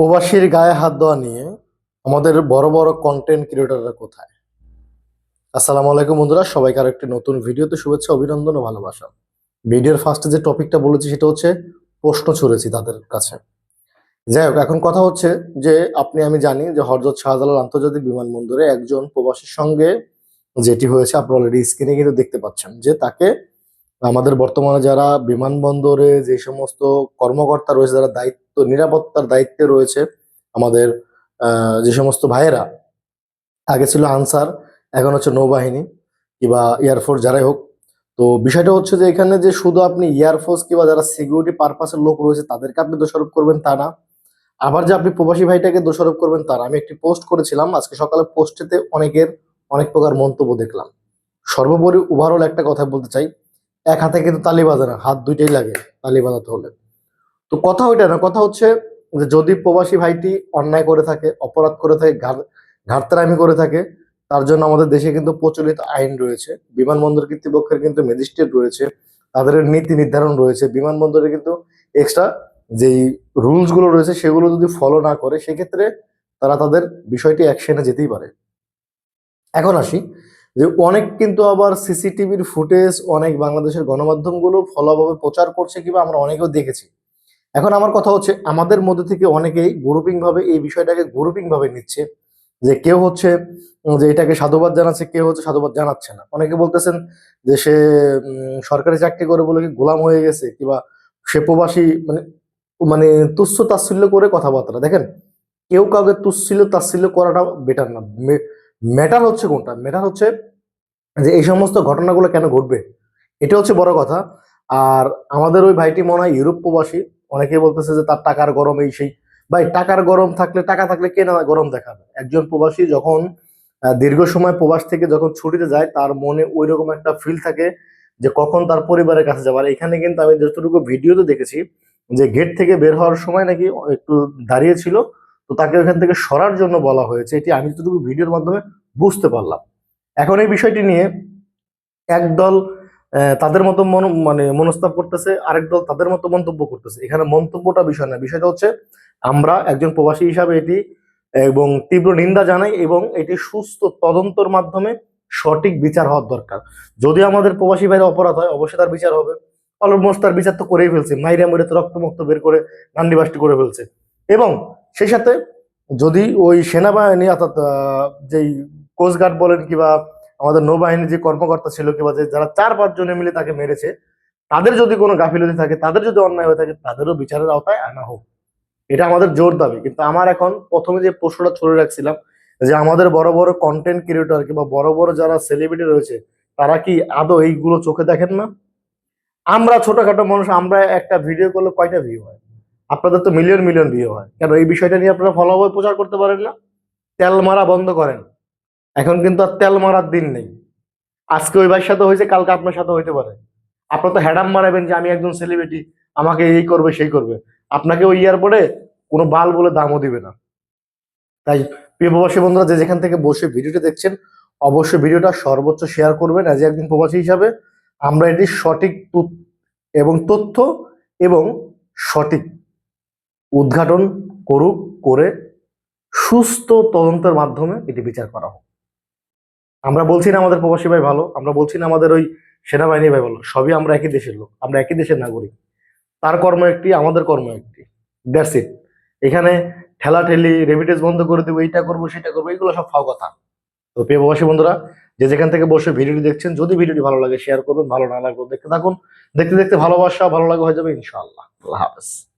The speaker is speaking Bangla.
প্রবাসীর গায়ে হাত দেওয়া নিয়ে আমাদের বড় বড় কন্টেন্ট ক্রিয়েটররা কোথায়? আসসালামু আলাইকুম বন্ধুরা, সবাইকে আর একটি নতুন ভিডিওতে শুভেচ্ছা, অভিনন্দন ও ভালোবাসা। ভিডিওর ফার্স্টে যে টপিকটা বলেছি সেটা হচ্ছে প্রশ্ন ছুড়েছি তাদের কাছে। যাই হোক, এখন কথা হচ্ছে যে আপনি, আমি জানি যে হরজত শাহজালাল আন্তর্জাতিক বিমানবন্দরে একজন প্রবাসীর সঙ্গে যেটি হয়েছে, আপনারা অলরেডি স্ক্রিনে কিন্তু দেখতে পাচ্ছেন যে তাকে আমাদের বর্তমানে যারা বিমানবন্দরে যে সমস্ত কর্মকর্তা রয়েছে, যারা দায়িত্ব, নিরাপত্তার দায়িত্বে রয়েছে আমাদের যে সমস্ত ভাইয়েরা, আগে ছিল আনসার, এখন হচ্ছে নৌবাহিনী কিংবা এয়ারফোর্স যারাই হোক। তো বিষয়টা হচ্ছে যে এখানে যে শুধু আপনি এয়ারফোর্স কিংবা যারা সিকিউরিটি পারপাসের লোক রয়েছে, তাদেরকে আপনি দোষারোপ করবেন তা না। আবার যে আপনি প্রবাসী ভাইটাকে দোষারোপ করবেন তা না। আমি একটি পোস্ট করেছিলাম, আজকে সকালে পোস্টেতে অনেকের অনেক প্রকার মন্তব্য দেখলাম। সর্বোপরি ওভারঅল একটা কথা বলতে চাই এক হাতে কিন্তু তালি বাজে না, হাত দুইটাই লাগে তালি বাজাতে হলে। তো কথা ওইটা না, কথা হচ্ছে যে যদি প্রবাসী ভাইটি অন্যায় করে থাকে, অপরাধ করে থাকে, ঘাট- ঘাটতারামি করে থাকে, তার জন্য আমাদের দেশে কিন্তু প্রচলিত আইন রয়েছে, বিমানবন্দর কর্তৃপক্ষের কিন্তু ম্যাজিস্ট্রেট রয়েছে, তাদের নীতি নির্ধারণ রয়েছে, বিমানবন্দরে কিন্তু এক্সট্রা যেই রুলসগুলো রয়েছে সেগুলো যদি ফলো না করে, সেক্ষেত্রে তারা তাদের বিষয়টি অ্যাকশনে যেতেই পারে। এখন আসি যে অনেক কিন্তু আবার সিসিটিভির ফুটেজ, অনেক বাংলাদেশের গণমাধ্যমগুলো ফলোভাবে প্রচার করছে কিংবা আমরা অনেকেও দেখেছি। এখন আমার কথা হচ্ছে, আমাদের মধ্যে থেকে অনেকেই গ্রুপিং ভাবে এই বিষয়টাকে গ্রুপিং ভাবে নিচ্ছে, যে কেউ হচ্ছে যে এটাকে সাধুবাদ জানাচ্ছে, কেউ হচ্ছে সাধুবাদ জানাচ্ছে না। অনেকে বলতেছেন যে সে সরকারি চাকরি করে বলে কি গোলাম হয়ে গেছে, কিংবা সে প্রবাসী মানে মানে তুচ্ছ তাচ্ছিল্য করে কথাবার্তা। দেখেন, কেউ কাউকে তুচ্ছিল তাচ্ছিল্য করাটা বেটার না। ম্যাটার হচ্ছে কোনটা? ম্যাটার হচ্ছে যে এই সমস্ত ঘটনাগুলো কেন ঘটবে? এটা হচ্ছে বড় কথা। আর আমাদের ওই ভাইটি মনে হয় ইউরোপ প্রবাসী অনেকে বলতেছে যে তার টাকার গরম এই সেই। ভাই, টাকার গরম থাকলে, টাকা থাকলে কে না গরম দেখাবে? একজন প্রবাসী যখন দীর্ঘ সময় প্রবাস থেকে যখন ছুটিতে যায়, তার মনে ওই রকম একটা ফিল থাকে যে কখন তার পরিবারের কাছে যাবে। আর এখানে কিন্তু আমি যতটুকু ভিডিওতে দেখেছি যে গেট থেকে বের হওয়ার সময় নাকি একটু দাঁড়িয়ে ছিল। তো তাকে ওখান থেকে সরার জন্য বলা হয়েছে। এটি আমি যতটুকু ভিডিওর মাধ্যমে বুঝতে পারলাম। এখন এই বিষয়টি নিয়ে একদল তাদের মতো মন মানে মনস্তাপ করতেছে, আরেক দল তাদের মতো মন্তব্য করতেছে। এখানে মন্তব্যটা বিষয় না, বিষয়টা হচ্ছে আমরা একজন প্রবাসী হিসাবে এটি, এবং তীব্র নিন্দা জানাই এবং এটি সুস্থ তদন্তর মাধ্যমে সঠিক বিচার হওয়ার দরকার। যদি আমাদের প্রবাসী বাইরে অপরাধ হয়, অবশ্যই তার বিচার হবে। অলমোস্ট তার বিচার তো করেই ফেলছে। মাইরা মরে তো রক্তমুক্ত বের করে নান্ডিবাসটি করে ফেলছে। এবং সেই সাথে যদি ওই সেনাবাহিনী, অর্থাৎ যেই কোস্টগার্ড বলেন কিংবা আমাদের নৌবাহিনীর যে কর্মকর্তা ছিল কিংবা যে যারা চার পাঁচ জনে মিলে তাকে মেরেছে, তাদের যদি কোনো গাফিলতি থাকে, তাদের যদি অন্যায় হয়ে থাকে, তাদেরও বিচারের আওতায় আনা হোক। এটা আমাদের জোর দাবি। কিন্তু আমার এখন প্রথমে যে প্রশ্নটা ছড়ে রাখছিলাম যে আমাদের বড় বড় কন্টেন্ট ক্রিয়েটর কিংবা বড় বড় যারা সেলিব্রিটি রয়েছে, তারা কি আদৌ এইগুলো চোখে দেখেন না? আমরা ছোটখাটো মানুষ, আমরা একটা ভিডিও করলে কয়টা ভিউ হয়? আপনাদের তো মিলিয়ন মিলিয়ন ভিউ হয়। কেন, এই বিষয়টা নিয়ে আপনারা ফলোভাবে প্রচার করতে পারেন না? তেল মারা বন্ধ করেন। এখন কিন্তু আর তেল মারার দিন নেই। আজকে ওই ভাইয়ের সাথে হয়েছে, কালকে আপনার সাথে হইতে পারে। আপনার তো হ্যাডাম মারাবেন যে, আমি একজন সেলিব্রিটি আমাকে এই করবে, সেই করবে। আপনাকে ওই এয়ারপোর্টে কোনো বাল বলে দামও দিবে না। তাই প্রিয় প্রবাসী বন্ধুরা, যে যেখান থেকে বসে ভিডিওটা দেখছেন, অবশ্যই ভিডিওটা সর্বোচ্চ শেয়ার করবেন অ্যাজ একজন প্রবাসী হিসাবে। আমরা এটি সঠিক এবং তথ্য এবং সঠিক উদ্ঘাটন করুক, করে সুস্থ তদন্তের মাধ্যমে এটি বিচার করা হোক। আমরা বলছি না আমাদের প্রবাসী ভাই ভালো, আমরা বলছি না আমাদের ওই সেনাবাহিনী ভাই ভালো, সবই আমরা একই দেশের লোক, আমরা একই দেশের নাগরিক। তার কর্ম একটি, আমাদের কর্ম একটি। দ্যাটস ইট এখানে ঠেলা ঠেলি রেমিটেন্স বন্ধ করে দেবো, এইটা করব, সেটা করব, এগুলো সব ফাও কথা। তো প্রিয় প্রবাসী বন্ধুরা, যে যেখান থেকে বসে ভিডিওটি দেখছেন, যদি ভিডিওটি ভালো লাগে শেয়ার করবেন ভালো না লাগবে দেখতে থাকুন। দেখতে দেখতে ভালোবাসা, ভালো লাগা হয়ে যাবে, ইনশাআল্লাহ। আল্লাহ হাফেজ।